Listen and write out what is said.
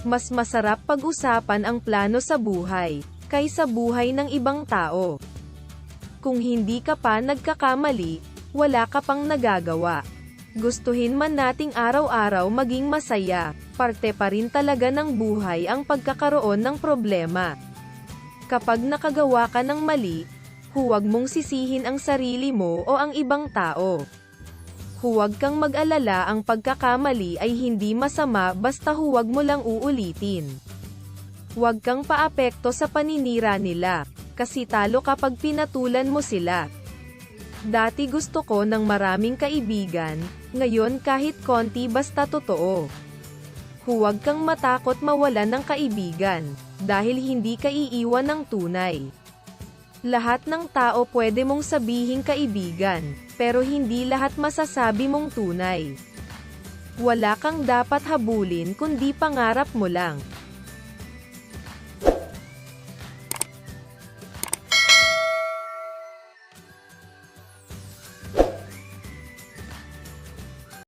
Mas masarap pag-usapan ang plano sa buhay, kaysa buhay ng ibang tao. Kung hindi ka pa nagkakamali, wala ka pang nagagawa. Gustuhin man nating araw-araw maging masaya, parte pa rin talaga ng buhay ang pagkakaroon ng problema. Kapag nakagawa ka ng mali, huwag mong sisihin ang sarili mo o ang ibang tao. Huwag kang mag-alala ang pagkakamali ay hindi masama basta huwag mo lang uulitin. Huwag kang paapekto sa paninira nila, kasi talo kapag pinatulan mo sila. Dati gusto ko ng maraming kaibigan, ngayon kahit konti basta totoo. Huwag kang matakot mawalan ng kaibigan, dahil hindi ka iiwan ng tunay. Lahat ng tao pwede mong sabihing kaibigan, pero hindi lahat masasabi mong tunay. Wala kang dapat habulin kundi pangarap mo lang.